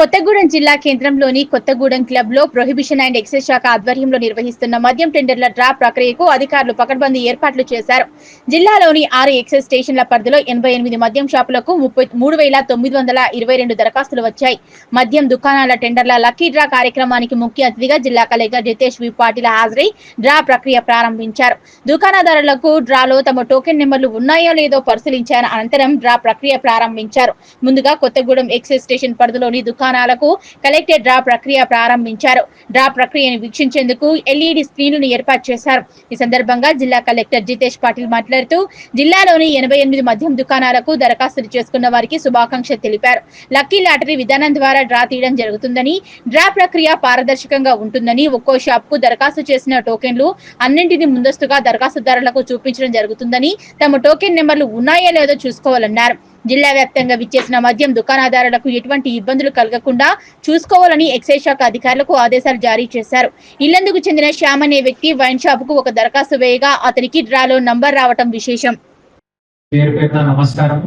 కొత్తగూడెం జిల్లా కేంద్రంలోని కొత్తగూడెం క్లబ్లో ప్రొహిబిషన్ అండ్ ఎక్సైజ్ శాఖ ఆధ్వర్యంలో నిర్వహిస్తున్న మద్యం టెండర్ల డ్రా ప్రక్రియకు అధికారులు పకడ్బందీ ఏర్పాట్లు చేశారు. జిల్లాలోని ఆరు ఎక్సైజ్ స్టేషన్ల పరిధిలో ఎనభై ఎనిమిది మద్యం షాపులకు ముప్పై మూడు వేల తొమ్మిది వందల ఇరవై రెండు దరఖాస్తులు వచ్చాయి. మద్యం దుకాణాల టెండర్ల లక్కీ డ్రా కార్యక్రమానికి ముఖ్య అతిథిగా జిల్లా కలెక్టర్ జితేష్ వి పాటిల్ హాజరై డ్రా ప్రక్రియ ప్రారంభించారు. దుకాణదారులకు డ్రాలో తమ టోకెన్ నెంబర్లు ఉన్నాయో లేదో పరిశీలించారు. అనంతరం డ్రా ప్రక్రియ ప్రారంభించారు. ముందుగా కొత్తగూడెం ఎక్సైజ్ స్టేషన్ పరిధిలోని దుకాణాలకు కలెక్టర్ డ్రా ప్రక్రియ ప్రారంభించారు. డ్రా ప్రక్రియను వీక్షించేందుకు ఎల్ఈడి స్క్రీన్లను ఏర్పాటు చేశారు. ఈ సందర్భంగా జిల్లా కలెక్టర్ జితేష్ పాటిల్ మాట్లాడుతూ జిల్లాలోని ఎనభై ఎనిమిది మద్యం దుకాణాలకు దరఖాస్తులు చేసుకున్న వారికి శుభాకాంక్ష తెలిపారు. లక్కీ లాటరీ విధానం ద్వారా డ్రా తీయడం జరుగుతుందని డ్రా ప్రక్రియ పారదర్శకంగా ఉంటుందని ఒక్కో షాప్కు దరఖాస్తు చేసిన టోకెన్లు అన్నింటినీ ముందస్తుగా దరఖాస్తుదారులకు చూపించడం జరుగుతుందని తమ టోకెన్ నెంబర్లు ఉన్నాయో లేదో చూసుకోవాలన్నారు. జిల్లా వ్యాప్తంగా విచ్చేసిన మద్యం దుకాణదారులకు ఎటువంటి ఇబ్బందులు కలగకుండా చూసుకోవాలని ఎక్సైజ్ శాఖ అధికారులకు ఆదేశాలు జారీ చేశారు. ఇల్లందుకు చెందిన శ్యామ్ అనే వ్యక్తి వైన్ షాప్కు ఒక దరఖాస్తు వేయగా అతనికి డ్రాలో నంబర్ రావటం విశేషం. నమస్కారం.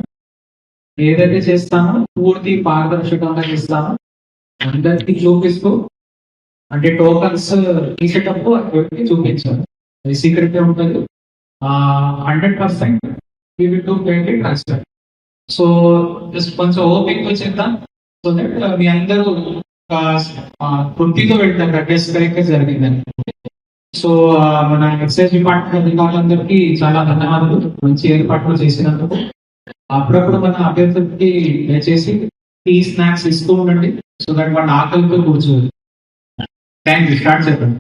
ఏదైతే చేస్తానో పూర్తి పారదర్శకంగా చేస్తాను. అందరికి చూపిస్తూ అంటే టోకన్స్ తీసేటప్పుడు అటువంటి చూపించాలి. సీక్రెట్ ఉంటుంది. Hundred percent to payment transfer so just కొంచెం ఓపిక చేద్దాం సో దట్ మీ అందరూ ఆ, తృప్తితో వెళ్తారు అడ్రస్ కరెక్ట్ జరిగిందని. సో మన ఎక్సైజ్ డిపార్ట్మెంట్ అధికారులందరికీ చాలా ధన్యవాదాలు. మంచి ఏర్పాట్లు చేసినందుకు. అప్పుడప్పుడు మన అభ్యర్థులకి దయచేసి టీ స్నాక్స్ ఇస్తూ ఉండండి. సో దట్ మన ఆకలితో కూర్చోదు థ్యాంక్ యూ స్టార్ట్ చెప్పండి.